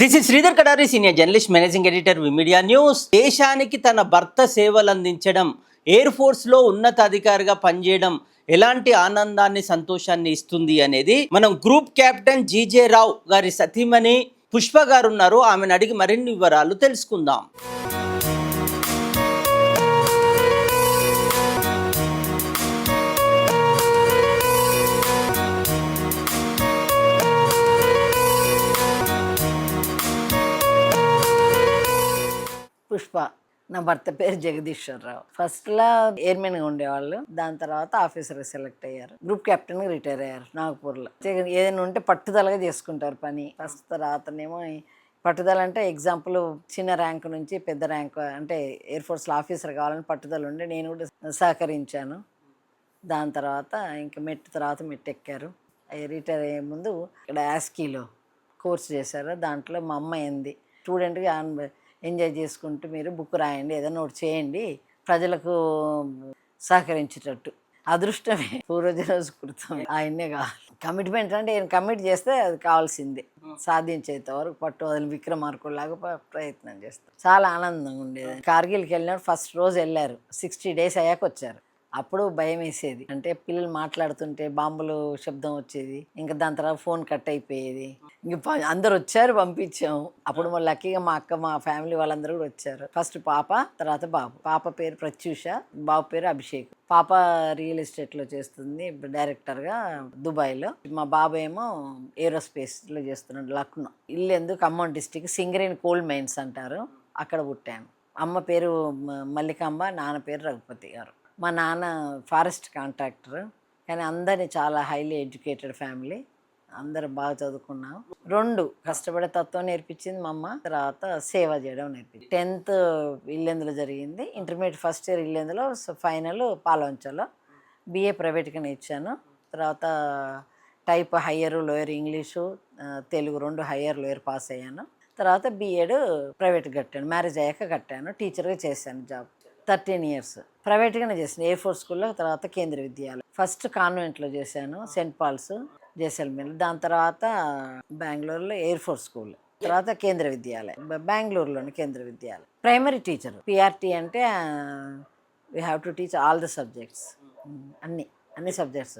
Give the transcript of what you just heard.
This is Sridhar Kadari senior journalist managing editor media news దేశానికి తన భర్త సేవలు అందించడం ఎయిర్ ఫోర్స్లో ఉన్నతాధికారిగా పనిచేయడం ఎలాంటి ఆనందాన్ని సంతోషాన్ని ఇస్తుంది అనేది మనం గ్రూప్ కెప్టెన్ జీజే రావు గారి సతీమణి పుష్ప గారు ఉన్నారు. ఆమెను అడిగి మరిన్ని వివరాలు తెలుసుకుందాం. పుష్ప. నా భర్త పేరు జగదీశ్వరరావు. ఫస్ట్లో ఎయిర్మెన్గా ఉండేవాళ్ళు. దాని తర్వాత ఆఫీసర్గా సెలెక్ట్ అయ్యారు. గ్రూప్ కెప్టెన్గా రిటైర్ అయ్యారు నాగపూర్లో. ఏదైనా ఉంటే పట్టుదలగా చేసుకుంటారు పని. ఫస్ట్ తర్వాతనేమో పట్టుదల అంటే ఎగ్జాంపుల్ చిన్న ర్యాంక్ నుంచి పెద్ద ర్యాంక్ అంటే ఎయిర్ ఫోర్స్లో ఆఫీసర్ కావాలని పట్టుదల ఉండి నేను కూడా సహకరించాను. దాని తర్వాత ఇంకా మెట్టు తర్వాత మెట్టు ఎక్కారు. రిటైర్ అయ్యే ముందు ఇక్కడ యాస్కీలో కోర్స్ చేశారు. దాంట్లో మా అమ్మ అయింది స్టూడెంట్గా ఎంజాయ్ చేసుకుంటూ మీరు బుక్ రాయండి ఏదైనా ఒకటి చేయండి ప్రజలకు సహకరించేటట్టు. అదృష్టమే పూర్వజన కృతం. ఆయన్నే కావాలి కమిట్మెంట్ అంటే ఈయన కమిట్ చేస్తే అది కావాల్సిందే. సాధించేంత వరకు పట్టు వదిలి విక్రమార్కుల్లాగా ప్రయత్నం చేస్తాం చాలా ఆనందంగా ఉండేది. కార్గిల్కి వెళ్ళినప్పుడు ఫస్ట్ రోజు వెళ్ళారు. సిక్స్టీ డేస్ అయ్యాక వచ్చారు. అప్పుడు భయం వేసేది అంటే పిల్లలు మాట్లాడుతుంటే బాంబులు శబ్దం వచ్చేది. ఇంకా దాని తర్వాత ఫోన్ కట్ అయిపోయేది. ఇంకా అందరు వచ్చారు పంపించాము. అప్పుడు మా లక్కీగా మా అక్క మా ఫ్యామిలీ వాళ్ళందరూ కూడా వచ్చారు. ఫస్ట్ పాప తర్వాత బాబు. పాప పేరు ప్రత్యూష బాబు పేరు అభిషేక్. పాప రియల్ ఎస్టేట్లో చేస్తుంది డైరెక్టర్గా దుబాయ్లో. మా బాబు ఏమో ఏరోస్పేస్లో చేస్తున్నాడు లక్నో. ఇల్లు ఎందుకు Khammam district Singareni coal mines అంటారు. అక్కడ పుట్టాను. అమ్మ పేరు మ- మల్లికాంబ నాన్న పేరు రఘుపతి గారు. మా నాన్న ఫారెస్ట్ కాంట్రాక్టర్. కానీ అందరినీ చాలా హైలీ ఎడ్యుకేటెడ్ ఫ్యామిలీ. అందరూ బాగా చదువుకున్నాం. రెండు కష్టపడే తత్వం నేర్పించింది మా అమ్మ. తర్వాత సేవ చేయడం నేర్పించింది. టెన్త్ ఇల్లెందులో జరిగింది. ఇంటర్మీడియట్ ఫస్ట్ ఇయర్ ఇల్లెందులో ఫైనల్ పాలవంచలో బిఏ ప్రైవేట్గా ఇచ్చాను. తర్వాత type higher lower English Telugu రెండు హయ్యర్ లోయర్ పాస్ అయ్యాను. తర్వాత బీఎడ్ ప్రైవేట్ కట్టాను. మ్యారేజ్ అయ్యాక కట్టాను. టీచర్గా చేశాను జాబ్. Thirteen years. ప్రైవేట్గానే చేశాను ఏ ఫోర్ స్కూల్లో తర్వాత కేంద్ర విద్యాలయం. ఫస్ట్ కాన్వెంట్లో చేశాను సెంట్ పాల్స్ జైసల్మేర్ దాని తర్వాత బెంగళూరులో ఎయిర్ ఫోర్స్ స్కూల్. తర్వాత కేంద్ర విద్యాలయం. బెంగళూరులోని Kendra Vidyalayam. Primary teacher. PRT అంటే we have to teach all the subjects అన్ని అన్ని సబ్జెక్ట్స్